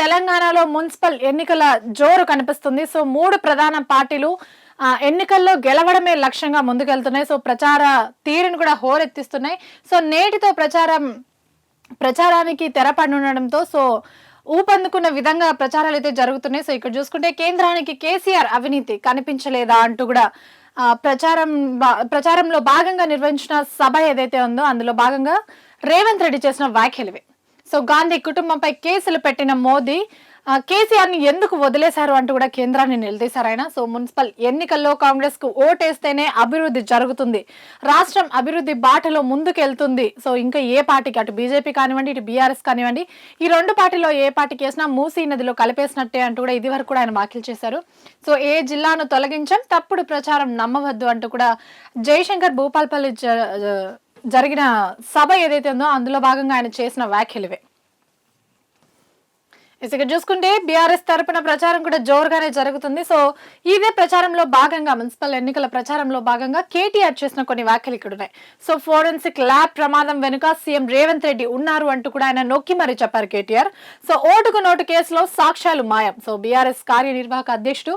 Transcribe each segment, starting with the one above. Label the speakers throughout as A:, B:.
A: తెలంగాణలో మున్సిపల్ ఎన్నికల జోరు కనిపిస్తుంది. సో మూడు ప్రధాన పార్టీలు ఎన్నికల్లో గెలవడమే లక్ష్యంగా ముందుకెళ్తున్నాయి. సో ప్రచార తీరును కూడా హోరెత్తిస్తున్నాయి. సో నేటితో ప్రచారం ప్రచారానికి తెరపడడంతో సో ఊపందుకున్న విధంగా ప్రచారాలు అయితే జరుగుతున్నాయి. సో ఇక్కడ చూసుకుంటే కేంద్రానికి కేసీఆర్ అవినీతి కనిపించలేదా అంటూ కూడా ప్రచారం ప్రచారంలో భాగంగా నిర్వహించిన సభ ఏదైతే ఉందో అందులో భాగంగా రేవంత్ రెడ్డి చేసిన వ్యాఖ్యలు సో గాంధీ కుటుంబంపై కేసులు పెట్టిన మోదీ కేసీఆర్ని ఎందుకు వదిలేశారు అంటూ కూడా కేంద్రాన్ని నిలదీశారు ఆయన. సో మున్సిపల్ ఎన్నికల్లో కాంగ్రెస్కు ఓటేస్తేనే అభివృద్ధి జరుగుతుంది. రాష్ట్రం అభివృద్ధి బాటలో ముందుకెళ్తుంది. సో ఇంకా ఏ పార్టీకి అటు బీజేపీ కానివ్వండి ఇటు బీఆర్ఎస్ కానివ్వండి ఈ రెండు పార్టీలో ఏ పార్టీకి వేసినా మూసీ నదిలో కలిపేసినట్టే అంటూ కూడా ఇది వరకు కూడా ఆయన వ్యాఖ్యలు చేశారు. సో ఏ జిల్లాను తొలగించాం తప్పుడు ప్రచారం నమ్మవద్దు అంటూ కూడా జయశంకర్ భూపాల్పల్లి జ- జరిగిన సభ ఏదైతే ఉందో అందులో భాగంగా ఆయన చేసిన వ్యాఖ్యలు ఇవే. ఇసుక చూసుకుంటే బీఆర్ఎస్ తరపున ప్రచారం కూడా జోరుగానే జరుగుతుంది. సో ఇదే ప్రచారంలో భాగంగా మున్సిపల్ ఎన్నికల ప్రచారంలో భాగంగా కేటీఆర్ చేసిన కొన్ని వ్యాఖ్యలు ఇక్కడ ఉన్నాయి. సో ఫోరెన్సిక్ ల్యాబ్ ప్రమాదం వెనుక సీఎం రేవంత్ రెడ్డి ఉన్నారు అంటూ కూడా ఆయన నొక్కి మరీ చెప్పారు కేటీఆర్. సో ఓటుకు నోటు కేసులో సాక్ష్యాలు మాయం. సో బీఆర్ఎస్ కార్యనిర్వాహక అధ్యక్షుడు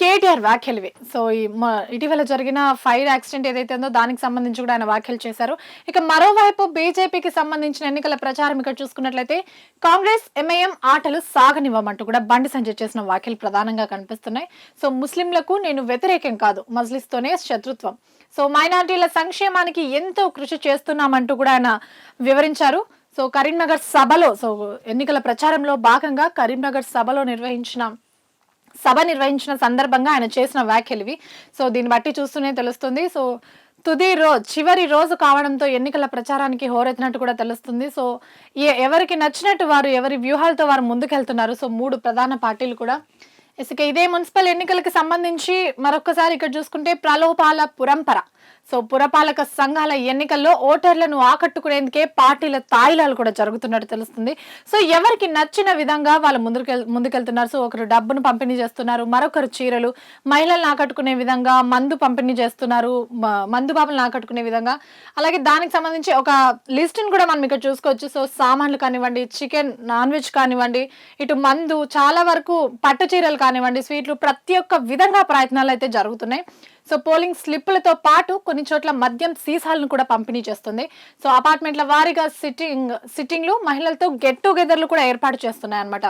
A: కేటీఆర్ వ్యాఖ్యలు సో ఈ మ- ఇటీవల జరిగిన ఫైర్ యాక్సిడెంట్ ఏదైతే ఉందో దానికి సంబంధించి కూడా ఆయన వ్యాఖ్యలు చేశారు. ఇక మరోవైపు బీజేపీకి సంబంధించిన ఎన్నికల ప్రచారం ఇక్కడ చూసుకున్నట్లయితే కాంగ్రెస్ ఎంఐఎం ఆటలు సాగనివ్వమంటూ కూడా బండి సంజయ్ చేసిన వ్యాఖ్యలు ప్రధానంగా కనిపిస్తున్నాయి. సో ముస్లింలకు నేను వ్యతిరేకం కాదు మజ్లిస్తోనే శత్రుత్వం. సో మైనార్టీల సంక్షేమానికి ఎంతో కృషి చేస్తున్నామంటూ కూడా ఆయన వివరించారు. సో కరీంనగర్ సభలో సో ఎన్నికల ప్రచారంలో భాగంగా కరీంనగర్ సభలో నిర్వహించిన సభ నిర్వహించిన సందర్భంగా ఆయన చేసిన వ్యాఖ్యలు సో దీన్ని బట్టి చూస్తూనే తెలుస్తుంది. సో తుది రోజు చివరి రోజు కావడంతో ఎన్నికల ప్రచారానికి హోరెత్తినట్టు కూడా తెలుస్తుంది. సో ఎవరికి నచ్చినట్టు వారు ఎవరి వ్యూహాలతో వారు ముందుకెళ్తున్నారు. సో మూడు ప్రధాన పార్టీలు కూడా ఇసుక ఇదే మున్సిపల్ ఎన్నికలకు సంబంధించి మరొకసారి ఇక్కడ చూసుకుంటే ప్రలోభాల పురంపర సో పురపాలక సంఘాల ఎన్నికల్లో ఓటర్లను ఆకట్టుకునేందుకే పార్టీల తాయిలాలు కూడా జరుగుతున్నట్టు తెలుస్తుంది. సో ఎవరికి నచ్చిన విధంగా వాళ్ళు ముందుకు ముందుకెళ్తున్నారు. సో ఒకరు డబ్బును పంపిణీ చేస్తున్నారు మరొకరు చీరలు మహిళలను ఆకట్టుకునే విధంగా మందు పంపిణీ చేస్తున్నారు మందు బాబులను ఆకట్టుకునే విధంగా. అలాగే దానికి సంబంధించి ఒక లిస్ట్ని కూడా మనం ఇక్కడ చూసుకోవచ్చు. సో సామాన్లు కానివ్వండి చికెన్ నాన్ వెజ్ కానివ్వండి ఇటు మందు చాలా వరకు పట్టు చీరలు కానివ్వండి స్వీట్లు ప్రతి ఒక్క విధంగా ప్రయత్నాలు అయితే జరుగుతున్నాయి. సో పోలింగ్ స్లిప్పులతో పాటు కొన్ని చోట్ల మద్యం సీసాలను కూడా పంపిణీ చేస్తుంది. సో అపార్ట్మెంట్ల వారీగా సిట్టింగ్ సిట్టింగ్లు మహిళలతో గెట్ టుగెదర్లు కూడా ఏర్పాటు చేస్తున్నాయి అన్నమాట